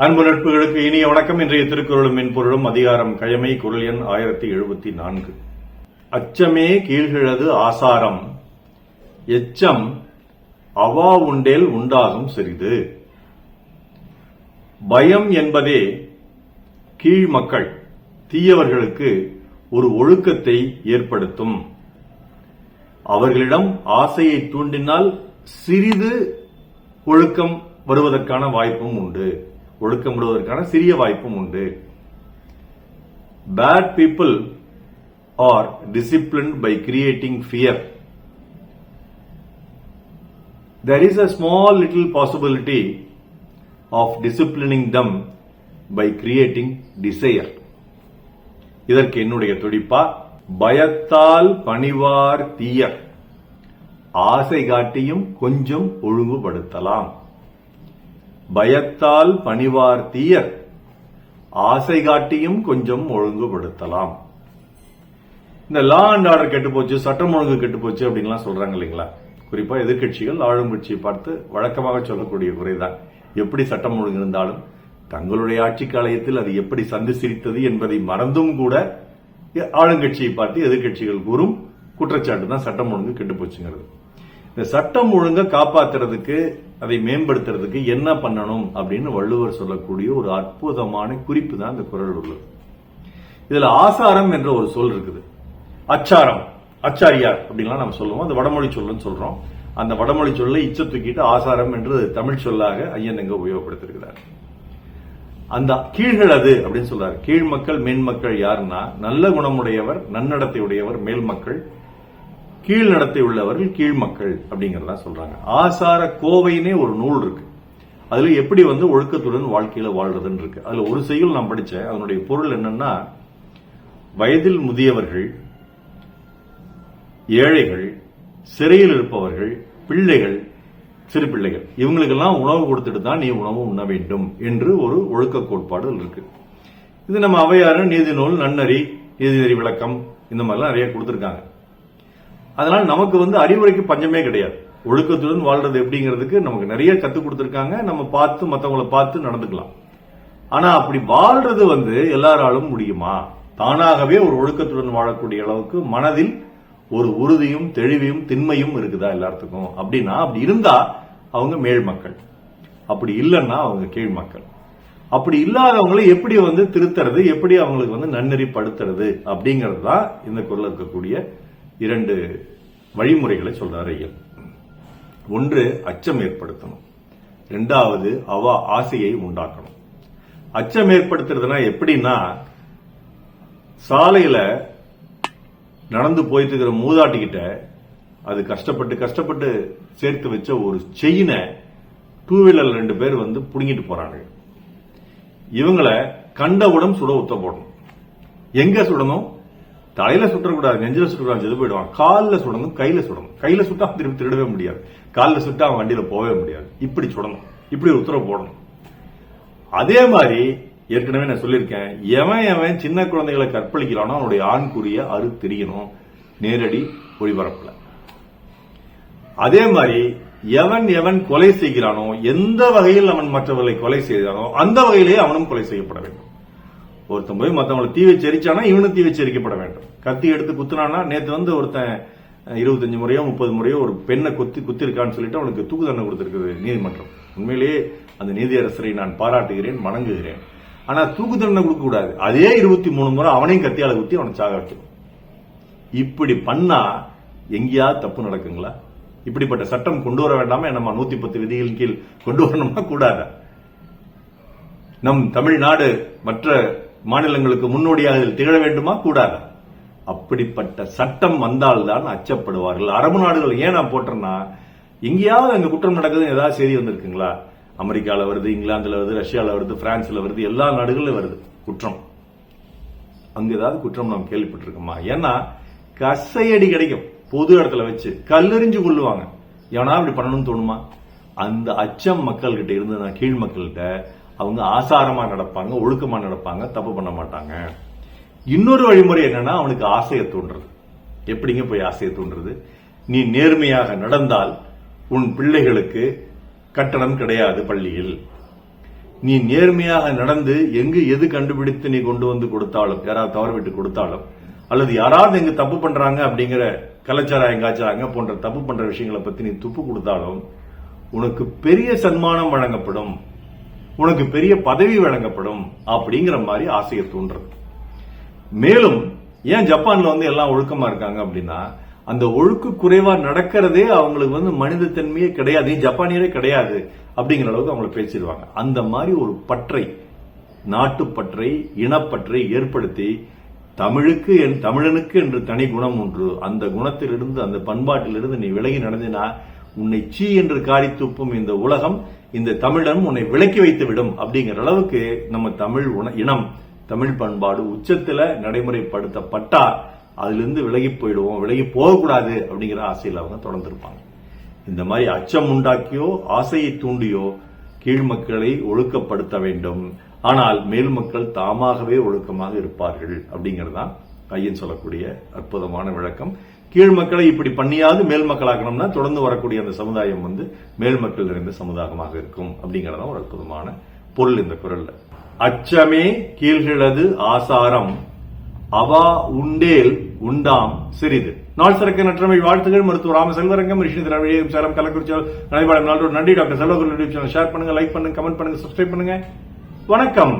அன்பு நட்புகளுக்கு இனிய வணக்கம். இன்றைய திருக்குறளும் மென்பொருளும் அதிகாரம் கயமை குரல் எண் ஆயிரத்தி எழுபத்தி நான்கு. அச்சமே கீழ்கிழது ஆசாரம். எச்சம் அவா உண்டேல் உண்டாகும் சிறிது. பயம் என்பதே கீழ் மக்கள் தீயவர்களுக்கு ஒரு ஒழுக்கத்தை ஏற்படுத்தும். அவர்களிடம் ஆசையை தூண்டினால் சிறிது ஒழுக்கம் வருவதற்கான வாய்ப்பும் உண்டு. ஒழுக்கம் வருவதற்கான சிறிய வாய்ப்பும் உண்டு. Bad people are discipline by creating fear there is a small little possibility of disciplining them by creating desire. இதற்கு என்னுடைய துடிப்பா? பயத்தால் பணிவார் தீயர். ஆசை காட்டியும் கொஞ்சம் ஒழுங்குபடுத்தலாம். பயத்தால் பணிவார் தீயர் ஆசை காட்டியும் கொஞ்சம் ஒழுங்குபடுத்தலாம். இந்த லா அண்ட் ஆர்டர் கெட்டு போச்சு சட்டம் ஒழுங்கு கெட்டு போச்சு அப்படின்லாம் சொல்றாங்க இல்லைங்களா? குறிப்பா எதிர்க்கட்சிகள் ஆளும் கட்சியை பார்த்து வழக்கமாக சொல்லக்கூடிய குறைதான். எப்படி சட்டம் ஒழுங்கு இருந்தாலும் தங்களுடைய ஆட்சி காலயத்தில் அது எப்படி சந்து சிரித்தது என்பதை மறந்தும் கூட ஆளுங்கட்சியை பார்த்து எதிர்க்கட்சிகள் கூறும் குற்றச்சாட்டு தான் சட்டம் ஒழுங்கு கெட்டு போச்சுங்கிறது இந்த சட்டம் ஒழுங்கை காப்பாத்துறதுக்கு அதை மேம்படுத்துறதுக்கு என்ன பண்ணணும் அப்படின்னு வள்ளுவர் சொல்லக்கூடிய ஒரு அற்புதமான குறிப்பு தான் இந்த குரல் உள்ளது. இதுல ஆசாரம் என்ற ஒரு சொல் இருக்குது. அச்சாரம் அச்சாரியார் அப்படின்லாம் நம்ம சொல்லுவோம். அந்த வடமொழி சொல்லுன்னு சொல்றோம். அந்த வடமொழி சொல்லை இச்ச தூக்கிட்டு ஆசாரம் என்று தமிழ் சொல்லாக ஐயன் எங்க உபயோகப்படுத்திருக்கிறார். அந்த கீழ்களது அப்படின்னு சொல்றாரு. கீழ் மக்கள் மேன்மக்கள் யாருன்னா நல்ல குணமுடையவர் நன்னடத்தை உடையவர் மேல் மக்கள். கீழ் நடத்தை உள்ளவர்கள் கீழ் மக்கள் அப்படிங்கறதா சொல்றாங்க. ஆசார கோவைனே ஒரு நூல் இருக்கு. அதுல எப்படி வந்து ஒழுக்கத்துடன் வாழ்க்கையில வாழ்றதுன்னு இருக்கு. அதுல ஒரு செய்யுள் நான் படிச்சேன். அதனுடைய பொருள் என்னன்னா வயதில் முதியவர்கள் ஏழைகள் சிறையில் இருப்பவர்கள் பிள்ளைகள் சிறு பிள்ளைகள் இவங்களுக்கெல்லாம் உணவு கொடுத்துட்டு தான் நீ உணவு உண்ண வேண்டும் என்று ஒரு ஒழுக்க கோட்பாடு இருக்கு. இது நம்ம அவையாறு நீதி நூல் நன்னறி நீதிநெறி விளக்கம் இந்த மாதிரிலாம் நிறைய கொடுத்துருக்காங்க. அதனால நமக்கு வந்து அறிவுரைக்கு பஞ்சமே கிடையாது. ஒழுக்கத்துடன் வாழ்றது எப்படிங்கிறதுக்கு நமக்கு நிறைய கற்றுக் கொடுத்துருக்காங்க. நம்ம பார்த்து மத்தவங்கள பார்த்து நடந்துக்கலாம். ஆனா அப்படி வாழ்றது வந்து எல்லாராலும் முடியுமா? தானாகவே ஒரு ஒழுக்கத்துடன் வாழக்கூடிய அளவுக்கு மனதில் ஒரு உறுதியும் தெளிவையும் திண்மையும் இருக்குதா எல்லாத்துக்கும்? அப்படின்னா அப்படி இருந்தா அவங்க மேல் மக்கள். அப்படி இல்லைன்னா அவங்க கீழ் மக்கள். அப்படி இல்லாதவங்களை எப்படி வந்து திருத்துறது? எப்படி அவங்களுக்கு வந்து நன்னெறிப்படுத்துறது அப்படிங்கிறது தான் இந்த குரல் இருக்கக்கூடிய இரண்டு வழிமுறைகளை சொல்றாரு ஐயன் ஒன்று அச்சம் ஏற்படுத்தணும். ரெண்டாவது அவ ஆசையை உண்டாக்கணும். அச்சம் ஏற்படுத்துறதுனா எப்படின்னா சாலையில நடந்து போயிட்டு இருக்கிற மூதாட்டிக்கிட்ட அது கஷ்டப்பட்டு கஷ்டப்பட்டு சேர்த்து வச்ச ஒரு செயினை டூ வீலர் ரெண்டு பேர் வந்து புடுங்கிட்டு போறாங்க. இவங்களை கண்டவுடன் சுட உத்த போடணும். எங்க சுடணும்? தலையில சுட்டக்கூடாது நெஞ்சில சுட்டக்கூடாது செது போயிடுவான். காலில் சுடணும் கையில சுடணும். கையில சுட்டா திருப்பி திருடவே முடியாது. காலில் சுட்டா அவன் வண்டியில போகவே முடியாது. இப்படி சுடணும். இப்படி ஒரு உத்தரவு போடணும். அதே மாதிரி ஏற்கனவே நான் சொல்லியிருக்கேன். எவன் எவன் சின்ன குழந்தைகளை கற்பழிக்கிறானோ அவனுடைய ஆண்குறிய அறு தெரியணும் நேரடி ஒளிபரப்புல. அதே மாதிரி எவன் எவன் கொலை செய்கிறானோ எந்த வகையில் அவன் மற்றவர்களை கொலை செய்கிறானோ அந்த வகையிலேயே அவனும் கொலை செய்யப்பட வேண்டும். ஒருத்தன் போய் மற்றவங்களை தீ வச்சு எரிச்சானா இவனும் தீ வச்சு எரிக்கப்பட வேண்டும். கத்தி எடுத்து குத்துனானா நேத்து வந்து ஒருத்தன் இருபத்தஞ்சு முறையோ முப்பது முறையோ ஒரு பெண்ணை குத்தி குத்திருக்கான்னு சொல்லிட்டு அவனுக்கு தூக்கு தண்டனை கொடுத்திருக்குது நீதிமன்றம். உண்மையிலேயே அந்த நீதியரசரை நான் பாராட்டுகிறேன் வணங்குகிறேன். ஆனா தூக்கு தண்டனை கொடுக்க கூடாது. அதே இருபத்தி மூணு முறை அவனையும் கத்தியால குத்தி அவனை சாக வைக்கணும். இப்படி பண்ணா எங்கேயாவது தப்பு நடக்குங்களா? இப்படிப்பட்ட சட்டம் கொண்டு வர வேண்டாமா? நம்ம நூத்தி பத்து விதிகளின் கீழ் கொண்டு வரணுமா? கூடாத? நம் தமிழ்நாடு மற்ற மாநிலங்களுக்கு முன்னோடியாக திகழ வேண்டுமா? கூடாதா? அப்படிப்பட்ட சட்டம் வந்தால்தான் அச்சப்படுவார்கள். அரபு நாடுகள் ஏன் நான் போட்டேன்னா எங்கேயாவது அங்க குற்றம் நடக்குதுன்னு ஏதாவது செய்தி வந்திருக்குங்களா? அமெரிக்கால வருது இங்கிலாந்துல வருது ரஷ்யால வருது பிரான்ஸ்ல வருது எல்லா நாடுகளிலும் வருது குற்றம். அங்க ஏதாவது குற்றம் நாம் கேள்விப்பட்டிருக்கோமா? ஏன்னா கசையடி கிடைக்கும். பொது இடத்துல வச்சு கல்லெறிஞ்சு கொள்ளுவாங்க எவனா இப்படி பண்ணணும்னு தோணுமா? அந்த அச்சம் மக்கள்கிட்ட இருந்து நான் கீழ் மக்கள்கிட்ட அவங்க ஆசாரமா நடப்பாங்க ஒழுக்கமா நடப்பாங்க தப்பு பண்ண மாட்டாங்க. இன்னொரு வழிமுறை என்னன்னா அவனுக்கு ஆசையை தோன்றது எப்படிங்க போய் ஆசையை தோன்றது நீ நேர்மையாக நடந்தால் உன் பிள்ளைகளுக்கு கட்டணம் கிடையாது பள்ளியில். நீ நேர்மையாக நடந்து எங்கு எது கண்டுபிடித்து நீ கொண்டு வந்து கொடுத்தாலும் யாராவது தவறு விட்டு கொடுத்தாலும் அல்லது யாராவது எங்க தப்பு பண்றாங்க அப்படிங்கிற கலாச்சாரம் எங்காச்சாரங்க போன்ற தப்பு பண்ற விஷயங்களை பத்தி நீ துப்பு கொடுத்தாலும் உனக்கு பெரிய சன்மானம் வழங்கப்படும். உனக்கு பெரிய பதவி வழங்கப்படும் அப்படிங்கிற மாதிரி ஆசையை தூண்டுறது. மேலும் ஏன் ஜப்பான்ல வந்து எல்லாம் ஒழுக்கமா இருக்காங்க அப்படின்னா அந்த ஒழுக்கு குறைவா நடக்கிறதே அவங்களுக்கு வந்து மனித தன்மையே கிடையாது ஜப்பானியரே கிடையாது அப்படிங்கிற அளவுக்கு அவங்களை பேசிடுவாங்க. அந்த மாதிரி ஒரு பற்றை நாட்டுப்பற்றை இனப்பற்றை ஏற்படுத்தி தமிழுக்கு என் தமிழனுக்கு என்று தனி குணம் ஒன்று அந்த குணத்திலிருந்து அந்த பண்பாட்டிலிருந்து நீ விலகி நடந்தினா உன்னை சீ என்று காரி துப்பும் இந்த உலகம் இந்த தமிழன் உன்னை விலக்கி வைத்து விடும் அப்படிங்கிற அளவுக்கு நம்ம தமிழ் உண- இனம் தமிழ் பண்பாடு உச்சத்துல நடைமுறைப்படுத்தப்பட்டா அதிலிருந்து விலகி போயிடுவோம் விலகி போகக்கூடாது அப்படிங்கிற ஆசையில் அவங்க தொடர்ந்துருப்பாங்க. இந்த மாதிரி அச்சம் உண்டாக்கியோ ஆசையை தூண்டியோ கீழ் மக்களை ஒழுக்கப்படுத்த வேண்டும். ஆனால் மேல் மக்கள் தாமாகவே ஒழுக்கமாக இருப்பார்கள் அப்படிங்கறதுதான் ஐயன் சொல்லக்கூடிய அற்புதமான விளக்கம். கீழ் மக்களை இப்படி பண்ணியாவது மேல் மக்களாக்கணும்னா தொடர்ந்து வரக்கூடிய அந்த சமுதாயம் வந்து மேல் மக்கள் நிறைந்த சமுதாயமாக இருக்கும் அப்படிங்கறதான் ஒரு அற்புதமான பொருள் இந்த குரல்ல. அச்சமே கீழ்களது ஆசாரம் அவா உண்டேல் உண்டாம் சிறிது. நாள் சிறக்க நற்றமிழ் வாழ்த்துகள் மருத்துவ ராம செல்வரங்கம் ரிஷி திராவிடம் சேரம் கள்ளக்குறிச்சி நடைபாடம் நாளோட நன்றி டாக்டர் செல்வகுரு ஷேர் பண்ணுங்க லைக் பண்ணுங்க கமெண்ட் பண்ணுங்க சப்ஸ்கிரைப் பண்ணுங்க. வணக்கம்.